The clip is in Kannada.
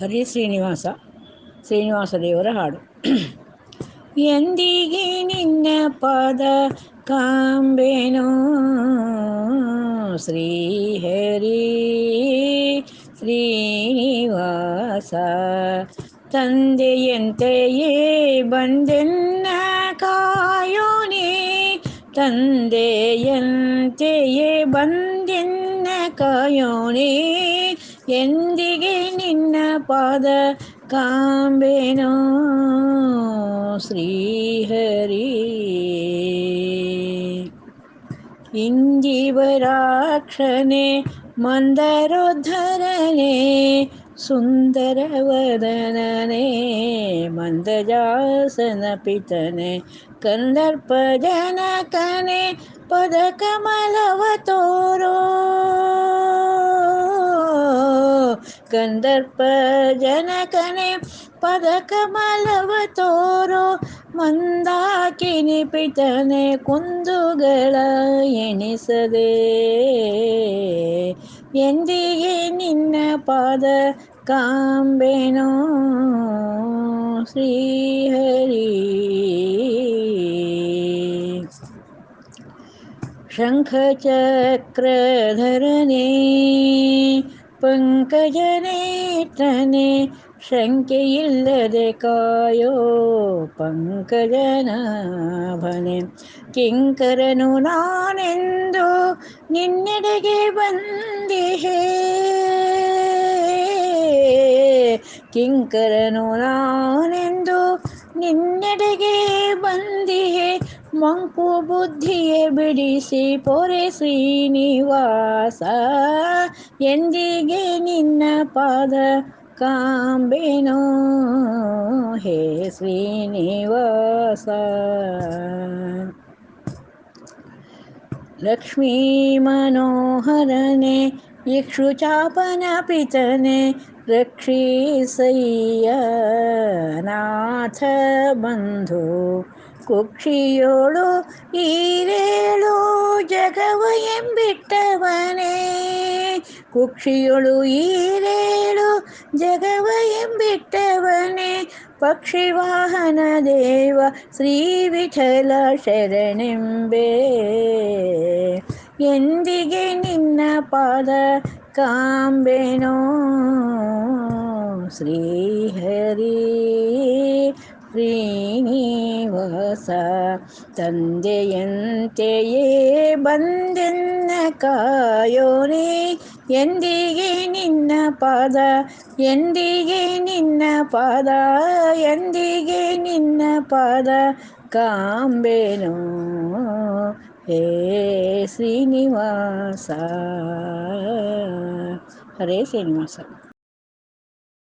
ಹರಿ ಶ್ರೀನಿವಾಸ ಶ್ರೀನಿವಾಸ ದೇವರ ಹಾಡು ಎಂದಿಗೆ ನಿನ್ನ ಪಾದ ಕಾಂಬೆನೋ ಶ್ರೀಹರಿ ಶ್ರೀನಿವಾಸ ತಂದೆಯಂತೆಯೇ ಬಂದೆನ್ನ ಕಾಯೋನೆ ತಂದೆಯಂತೆಯೇ ಬಂದೆನ್ನ ಕಾಯೋನೆ ಎಂದಿಗೆ ನಿನ್ನ ಪಾದ ಕಾಂಬೆನೋ ಶ್ರೀಹರಿ ಇಂಜೀವರಾಕ್ಷನೆ ಮಂದರೋದ್ಧರನೆ ಸುಂದರವದನನೆ ಮಂದಜಾಸನ ಪಿತನೆ ಕಂದರ್ಪ ಜನಕನೆ ಪದ ಕಮಲವ ತೋರೋ ಕಂದರ್ಪ ಜನಕನೆ ಪದ ಕಮಲವ ತೋರೋ ಮಂದಾಕಿನಿ ಪಿತನೆ ಕುಂದುಗಳ ಎಣಿಸದೆ ಎಂದಿಗೆ ನಿನ್ನ ಪಾದ ಕಾಂಬೆನೋ ಶ್ರೀಹರಿ ಶಂಖಚಕ್ರಧರನೇ ಪಂಕಜನೇತ್ರನೆ ಶಂಕೆಯಿಲ್ಲದೆ ಕಾಯೋ ಪಂಕಜನಾಭನೆ. ಕಿಂಕರನು ನಾನೆಂದು ನಿನ್ನೆಡೆಗೆ ಬಂದಿಹೇ. ಕಿಂಕರನು ನಾನೆಂದು ನಿನ್ನೆಡೆಗೆ ಬಂದಿಹೆ. ಮಂಕು ಬುದ್ಧಿಯೇ ಬಿಡಿಸಿ ಪೊರೆ ಶ್ರೀನಿವಾಸ ಎಂದಿಗೆ ನಿನ್ನ ಪಾದ ಕಾಂಬೆನೋ ಹೇ ಶ್ರೀನಿವಾಸ ಲಕ್ಷ್ಮೀ ಮನೋಹರನೆ ಇಕ್ಷುಚಾಪನ ಪಿತನೆ ರಕ್ಷಿಸಯ್ಯ ನಾಥ ಬಂಧು ಕುಕ್ಷಿಯೋಳು ಈರೇಳು ಜಗವ ಎಂಬಿಟ್ಟವನೇ ಕುಕ್ಷಿಯೊಳು ಈರೇಳು ಜಗವ ಎಂಬಿಟ್ಟವನೇ ಪಕ್ಷಿವಾಹನ ದೇವ ಶ್ರೀ ವಿಠಲ ಶರಣೆಂಬೆ ಎಂದಿಗೆ ನಿನ್ನ ಪಾದ ಕಾಂಬೆನೋ ಶ್ರೀಹರಿ ಶ್ರೀನಿವಾಸ ತಂದೆಯಂತೆಯೇ ಬಂದೆನ್ನ ಕಾಯೋನಿ ಎಂದಿಗೆ ನಿನ್ನ ಪಾದ? ಎಂದಿಗೆ ನಿನ್ನ ಪಾದ? ಎಂದಿಗೆ ನಿನ್ನ ಪಾದ? ಕಾಂಬೆನು? ಹೇ ಶ್ರೀನಿವಾಸ! ಹರೇ ಶ್ರೀನಿವಾಸ!